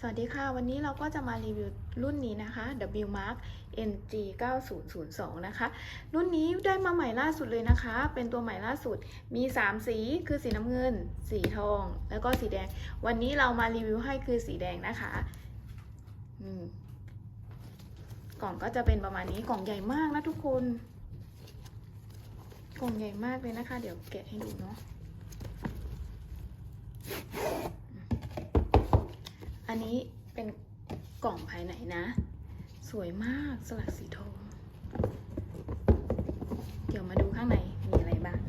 สวัสดีค่ะ วันนี้เราก็จะมารีวิวรุ่นนี้นะคะ W Mark NG 9002นะคะ รุ่นนี้ได้มาใหม่ล่าสุดเลยนะคะ เป็นตัวใหม่ล่าสุด มี 3 สี คือสีน้ำเงิน สีทอง แล้วก็สีแดง วันนี้เรามารีวิวให้คือสีแดงนะคะกล่องก็จะเป็นประมาณนี้ กล่องใหญ่มากนะทุกคน กล่องใหญ่มากเลยนะคะ เดี๋ยวแกะให้ดูเนาะ อั นี้เป็นกล่องภายในนะ สวยมากสลักสีทอง เดี๋ยวมาดูข้างในมีอะไรบ้าง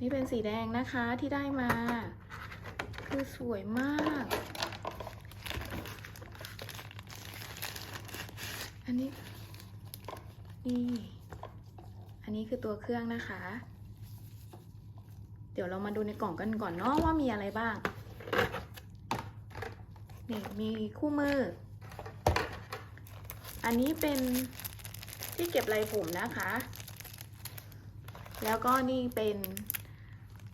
นี่เป็นสีแดงนะคะที่ได้มา คือสวยมาก อันนี้ นี่ อันนี้คือตัวเครื่องนะคะ ดี๋ยวเรามาดูในกล่องกันก่อนเนาะว่ามีอะไรบ้าง นี่มีคู่มือ อันนี้เป็นที่เก็บลายผมนะคะ แล้วก็นี่เป็น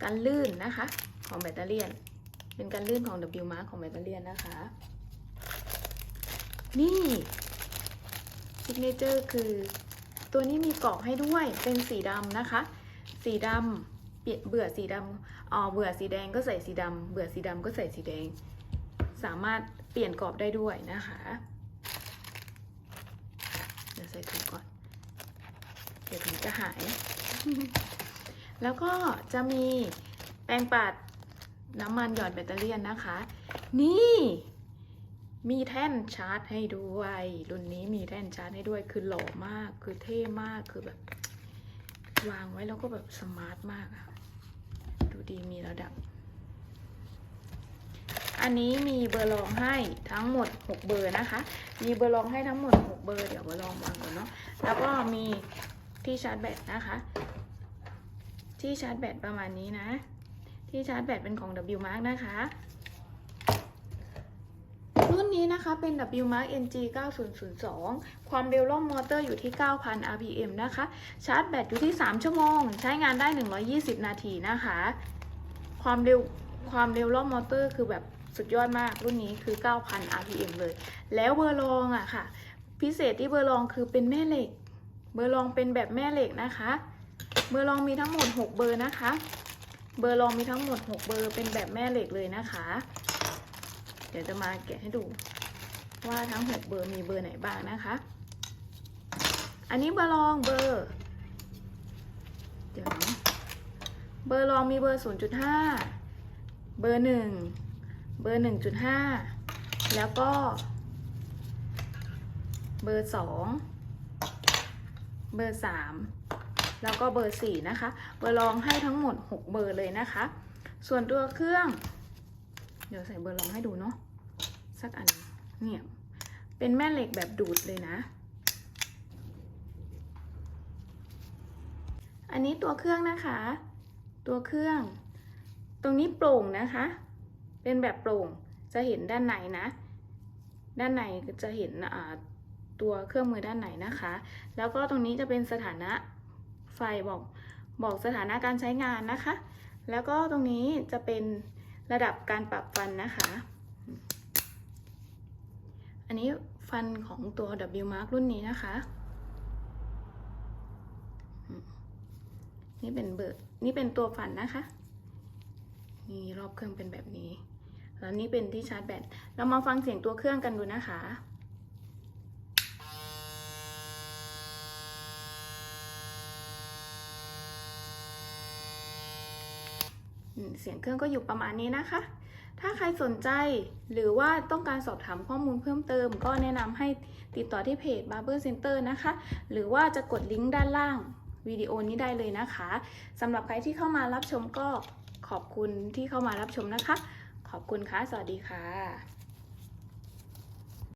กันลื่นนะคะ ของแบตเตอรี่เป็นกันลื่นของ W Mark ของแบตเตอรี่นนะคะ นี่ซิกเนเจอร์คือ ตัวนี้มีกรอบให้ด้วยเป็นสีดำนะคะ สีดำ เปลี่ยนเบื่อสีดำอ๋อเบื่อสีแดงก็ใส่สีดำเบื่อสีดำก็ใส่สีแดง สามารถเปลี่ยนกรอบได้ด้วยนะคะ เดี๋ยวใส่ถุงก่อน เดี๋ยวถุงจะหาย แล้วก็จะมีแปรงปัดน้ำมันหยอดแบตเตอรี่นนะคะ นี่มีแท่นชาร์จให้ด้วย รุ่นนี้มีแท่นชาร์จให้ด้วย คือหล่อมาก คือเท่มาก คือแบบ วางไว้แล้วก็แบบสมาร์ทมากอะ ดูดีมีระดับ อันนี้มีเบอร์รองให้ทั้งหมด 6 เบอร์นะคะ มีเบอร์รองให้ทั้งหมด 6 เบอร์ เดี๋ยวเบอร์รองวางก่อนเนาะ แล้วก็มีที่ชาร์จแบตนะคะ ที่ชาร์จแบตประมาณนี้นะ ที่ชาร์จแบตเป็นของ W Mark นะคะรุ่นนี้นะคะ เป็น W Mark NG 9002 ความเร็วร่องมอเตอร์อยู่ที่ 9,000 RPM นะคะ ชาร์จแบตอยู่ที่ 3 ชั่วโมง ใช้งานได้ 120 นาทีนะคะ ความเร็วความเร็วรอบมอเตอร์คือแบบสุดยอดมากรุ่นนี้คือ 9,000 RPM เลย แล้วเบอร์รองอะค่ะ พิเศษที่เบอร์รองคือเป็นแม่เหล็ก เบอร์รองเป็นแบบแม่เหล็กนะคะ เบอร์รองมีทั้งหมด 6 เบอร์นะคะ เบอร์รองมีทั้งหมด 6 เบอร์เป็นแบบแม่เหล็กเลยนะคะ เดี๋ยวจะมาแกะให้ดู ว่าทั้ง 6 เบอร์มีเบอร์ไหนบ้างนะคะ อันนี้เบอร์รองเบอร์ เดี๋ยวนะ เบอร์รองมีเบอร์ 0.5 เบอร์ 1 เบอร์ 1.5 แล้วก็ เบอร์ 2 เบอร์ 3 แล้วก็เบอร์ 4 นะคะ เบอร์รองให้ทั้งหมด 6 เบอร์เลยนะคะ ส่วนตัวเครื่อง เดี๋ยวใส่เบอร์รองให้ดูเนาะ สักอัน เนี่ย เป็นแม่เหล็กแบบดูดเลยนะอันนี้ตัวเครื่องนะคะ ตัวเครื่อง ตรงนี้โปร่งนะคะ เป็นแบบโปร่งจะเห็นด้านในนะ ด้านในจะเห็นตัวเครื่องมือด้านในนะคะ แล้วก็ตรงนี้จะเป็นสถานะไฟบอกบอกสถานะการใช้งานนะคะ แล้วก็ตรงนี้จะเป็นระดับการปรับฟันนะคะ อันนี้ฟันของตัว W Mark รุ่นนี้นะคะ นี่เป็นเบอร์นี่เป็นตัวฟันนะคะ นี่รอบเครื่องเป็นแบบนี้ แล้วนี่เป็นที่ชาร์จแบต เรามาฟังเสียงตัวเครื่องกันดูนะคะเสียงเครื่องก็อยู่ประมาณนี้นะคะ ถ้าใครสนใจหรือว่าต้องการสอบถามข้อมูลเพิ่มเติม ก็แนะนำให้ติดต่อที่เพจ Barber Center นะคะ หรือว่าจะกดลิงก์ด้านล่าง วิดีโอนี้ได้เลยนะคะสำหรับใครที่เข้ามารับชมก็ขอบคุณที่เข้ามารับชมนะคะ ขอบคุณค่ะ สวัสดีค่ะ